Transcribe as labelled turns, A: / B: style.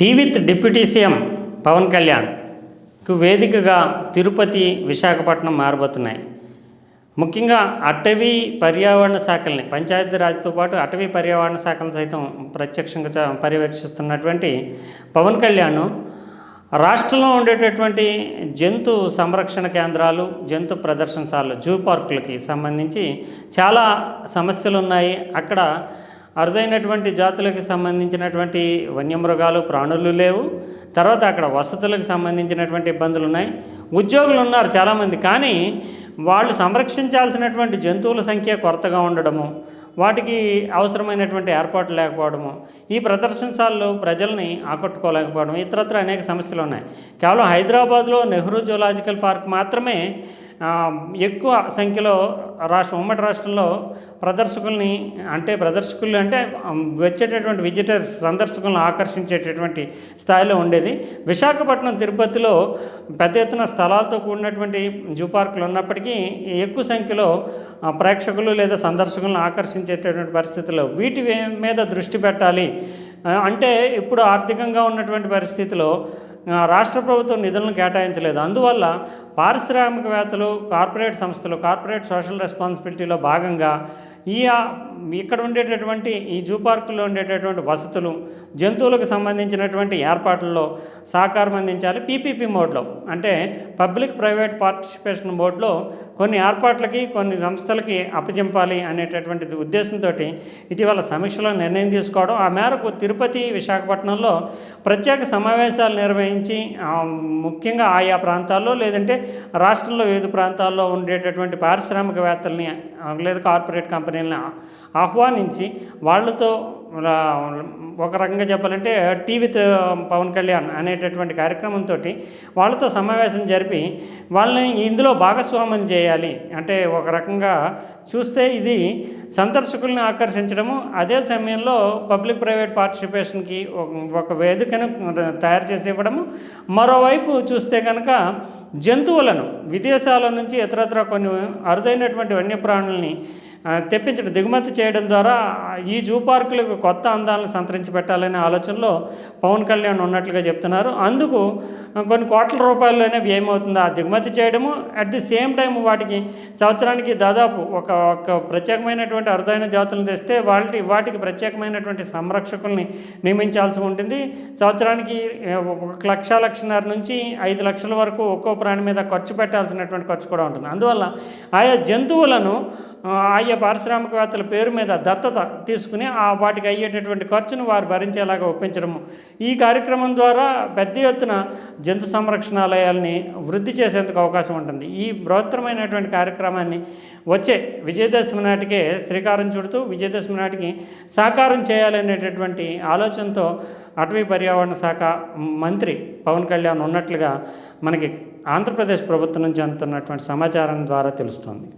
A: టీవీత్ deputy CM Pawan కళ్యాణ్కు వేదికగా తిరుపతి విశాఖపట్నం మారబోతున్నాయి. ముఖ్యంగా అటవీ పర్యావరణ శాఖల్ని పంచాయతీరాజ్తో పాటు అటవీ పర్యావరణ శాఖలను సైతం ప్రత్యక్షంగా పర్యవేక్షిస్తున్నటువంటి పవన్ కళ్యాణ్ రాష్ట్రంలో ఉండేటటువంటి జంతు సంరక్షణ కేంద్రాలు జంతు ప్రదర్శనశాలలు జూ పార్కులకి సంబంధించి చాలా సమస్యలు ఉన్నాయి అక్కడ అరుదైనటువంటి జాతులకు సంబంధించినటువంటి వన్యమృగాలు ప్రాణులు లేవు. తర్వాత అక్కడ వసతులకు సంబంధించినటువంటి ఇబ్బందులు ఉన్నాయి. ఉద్యోగులు ఉన్నారు చాలామంది కానీ వాళ్ళు సంరక్షించాల్సినటువంటి జంతువుల సంఖ్య కొరతగా ఉండడము వాటికి అవసరమైనటువంటి ఏర్పాట్లు లేకపోవడము ఈ ప్రదర్శనశాలలో ప్రజల్ని ఆకట్టుకోలేకపోవడం ఇతరత్ర అనేక సమస్యలు ఉన్నాయి. కేవలం హైదరాబాద్లో నెహ్రూ జూలాజికల్ పార్క్ మాత్రమే ఎక్కువ సంఖ్యలో రాష్ట్రం ఉమ్మడి రాష్ట్రంలో ప్రదర్శకుల్ని అంటే ప్రదర్శకులు అంటే వచ్చేటటువంటి విజిటర్స్ సందర్శకులను ఆకర్షించేటటువంటి స్థాయిలో ఉండేది. విశాఖపట్నం తిరుపతిలో పెద్ద ఎత్తున స్థలాలతో కూడినటువంటి జూ పార్కులు ఉన్నప్పటికీ ఎక్కువ సంఖ్యలో ప్రేక్షకులు లేదా సందర్శకులను ఆకర్షించేటటువంటి పరిస్థితుల్లో వీటి మీద దృష్టి పెట్టాలి అంటే ఇప్పుడు ఆర్థికంగా ఉన్నటువంటి పరిస్థితిలో రాష్ట్ర ప్రభుత్వం నిధులను కేటాయించలేదు. అందువల్ల పారిశ్రామికవేత్తలు కార్పొరేట్ సంస్థలు కార్పొరేట్ సోషల్ రెస్పాన్సిబిలిటీలో భాగంగా ఈ ఇక్కడ ఉండేటటువంటి ఈ జూ పార్కులో ఉండేటటువంటి వసతులు జంతువులకు సంబంధించినటువంటి ఏర్పాట్లలో సహకారం అందించాలి పీపీపీ మోడ్లో. అంటే పబ్లిక్ ప్రైవేట్ పార్టిసిపేషన్ మోడ్లో కొన్ని ఏర్పాట్లకి కొన్ని సంస్థలకి అప్పజింపాలి అనేటటువంటి ఉద్దేశంతో ఇటీవల సమీక్షలో నిర్ణయం తీసుకోవడం. ఆ మేరకు తిరుపతి విశాఖపట్నంలో ప్రత్యేక సమావేశాలు నిర్వహించి ముఖ్యంగా ఆయా ప్రాంతాల్లో లేదంటే రాష్ట్రంలో వివిధ ప్రాంతాల్లో ఉండేటటువంటి పారిశ్రామికవేత్తల్ని లేదా కార్పొరేట్ కంపెనీలని ఆహ్వానించి వాళ్ళతో ఒక రకంగా చెప్పాలంటే టీవీ పవన్ కళ్యాణ్ అనేటటువంటి కార్యక్రమంతో వాళ్ళతో సమావేశం జరిపి వాళ్ళని ఇందులో భాగస్వామ్యం చేయాలి. అంటే ఒక రకంగా చూస్తే ఇది సందర్శకుల్ని ఆకర్షించడము అదే సమయంలో పబ్లిక్ ప్రైవేట్ పార్టిసిపేషన్కి ఒక- వేదికను తయారు చేసి ఇవ్వడము. మరోవైపు చూస్తే కనుక జంతువులను విదేశాల నుంచి ఇతరత్ర కొన్ని అరుదైనటువంటి వన్యప్రాణుల్ని తెప్పించడం దిగుమతి చేయడం ద్వారా ఈ జూ పార్కులకు కొత్త అందాలను సంతరించి పెట్టాలనే ఆలోచనలో పవన్ కళ్యాణ్ ఉన్నట్లుగా చెప్తున్నారు. అందుకు కొన్ని కోట్ల రూపాయల్లోనే వ్యయం అవుతుంది ఆ దిగుమతి చేయడము. అట్ ది సేమ్ టైం వాటికి సంవత్సరానికి దాదాపు ఒక ఒక ప్రత్యేకమైనటువంటి అరుదైన జాతులను తెస్తే వాటి వాటికి ప్రత్యేకమైనటువంటి సంరక్షకుల్ని నియమించాల్సి ఉంటుంది. సంవత్సరానికి ఒక లక్ష లక్షన్నర నుంచి ఐదు లక్షల వరకు ఒక్కో ప్రాణి మీద ఖర్చు పెట్టాల్సినటువంటి ఖర్చు కూడా ఉంటుంది. అందువల్ల ఆయా జంతువులను ఆయా పారిశ్రామికవేత్తల పేరు మీద దత్తత తీసుకుని ఆ వాటికి అయ్యేటటువంటి ఖర్చును వారు భరించేలాగా ఒప్పించడము. ఈ కార్యక్రమం ద్వారా పెద్ద ఎత్తున జంతు సంరక్షణాలయాల్ని వృద్ధి చేసేందుకు అవకాశం ఉంటుంది. ఈ బృహత్తరమైనటువంటి కార్యక్రమాన్ని వచ్చే విజయదశమి నాటికే శ్రీకారం చుడుతూ విజయదశమి నాటికి సాకారం చేయాలనేటటువంటి ఆలోచనతో అటవీ పర్యావరణ శాఖ మంత్రి పవన్ కళ్యాణ్ ఉన్నట్లుగా మనకి ఆంధ్రప్రదేశ్ ప్రభుత్వం నుంచి అందుతున్నటువంటి సమాచారం ద్వారా తెలుస్తోంది.